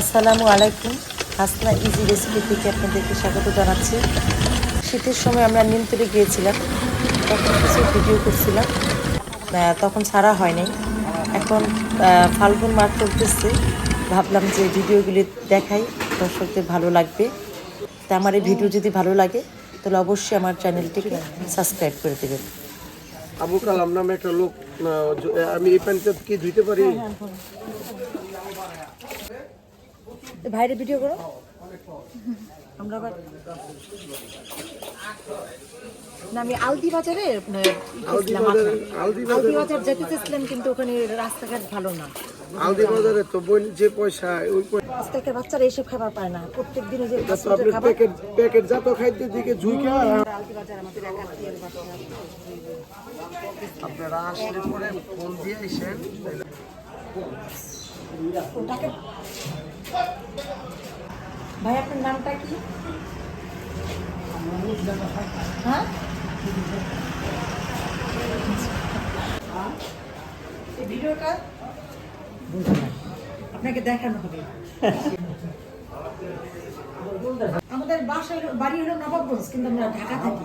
আসসালামু আলাইকুম। Hasna easy recipe থেকে আপনাদেরকে স্বাগত জানাচ্ছি। শীতের সময় আমরা নিমতলে গিয়েছিলাম তখন কিছু ভিডিও করছিলাম। তখন ছাড়া হয়নি। এখন ফাল্গুন মাস চলতেছে। ভাবলাম যে ভিডিওগুলি দেখাই দর্শকদের ভালো লাগবে। তা আমার এই ভিডিও যদি ভালো লাগে তাহলে অবশ্যই আমার চ্যানেলটিকে সাবস্ক্রাইব করে দেবেন। আবু কালাম নামে একটা লোক আমি এই প্যান্টটা কি ধুইতে পারি? ভাইরে ভিডিও করো। আমরা আবার না আমি আলদি বাজারে আপনার আলদি বাজারে যেতে চেয়েছিলাম কিন্তু ওখানে রাস্তাঘাট ভালো না। আলদি বাজারে তো বোন যে পয়সা ওই আজকালকার বাচ্চারা এইসব খাবার পায় না। প্রত্যেক দিনে যে প্যাকেট প্যাকেট জাত খাদ্যের দিকে ঝুঁকে। আলদি বাজার আমাদের এক আপনারা আসলে পরে ফোন দিয়ে এসেন ভাই, আপনার নামটা কি? হ্যাঁ? আপনাকে দেখানো হবে। আমাদের বাসা হলো- বাড়ি হলো নবাবগঞ্জ, কিন্তু আমরা ঢাকা থাকি।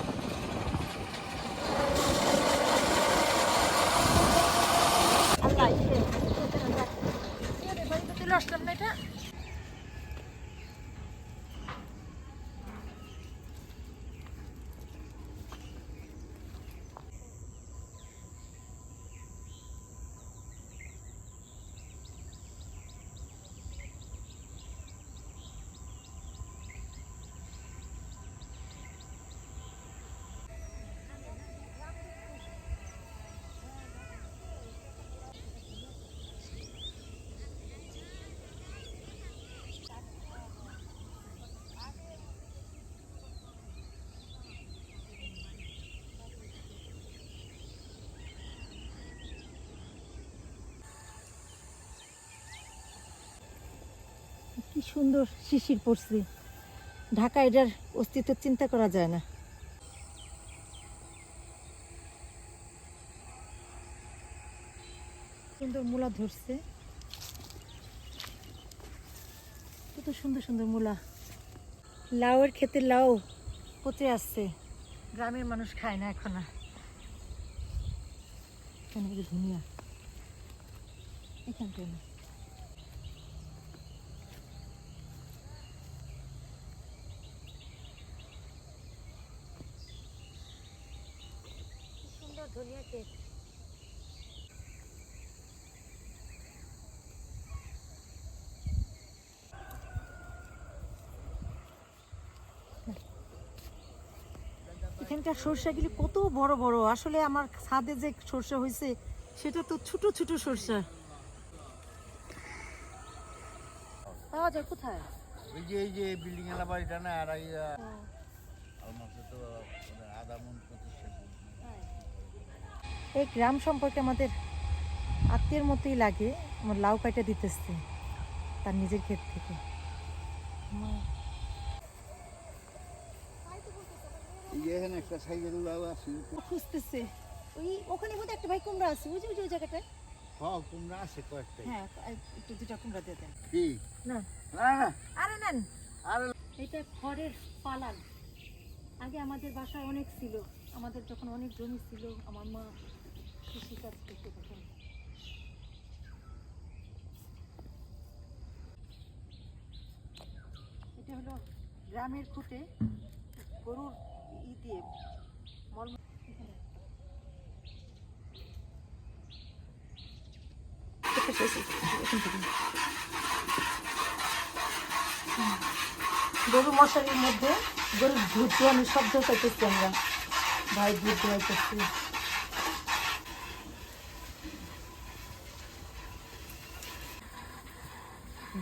সুন্দর শিশির পড়ছে। ঢাকা এটার অস্তিত্ব চিন্তা করা যায় না। সুন্দর মূলা ধরছে। কত সুন্দর সুন্দর মূলা। লাউয়ের খেতে লাউ পচে আসছে। গ্রামের মানুষ খায় না এখন বলে ধুনিয়া। এখানটায় না। সুন্দর ধনিয়া কেক এখানকার সরষাগুলি কত বড় বড়। আসলে আমার ছাদে যে সরষা হয়েছে সেটা তো ছোট ছোট সরষা। পাওয়া যায় কোথায়? এই যে এই যে বিল্ডিং এলা বাড়িটা না আর এই আমার এই গ্রাম সম্পর্কে আমাদের আত্মীয়ের মতোই লাগে আমার লাউ কাটা দিতেছে তার নিজের ক্ষেত থেকে। ও খুঁজতেছে। ওই ওখানে বোধহয় একটা ভাই কুমড়া আছে ওই জায়গাটায়? হ্যাঁ আছে কয়েকটাই। হ্যাঁ একটু দুটা কুমড়া দিয়ে দেন। কি? না। না না। আরে নেন। আরে এটা খড়ের আগে আমাদের বাসায় অনেক ছিল। আমাদের যখন অনেক জমি ছিল আমার মা এটা হলো গ্রামের খুঁটে গরুর ই দিয়ে। হুম। গরু মশারির মধ্যে গরু দুধ দোয়ানোর শব্দ পাইতেছি আমরা ভাই দুধ দোয়াইতেছি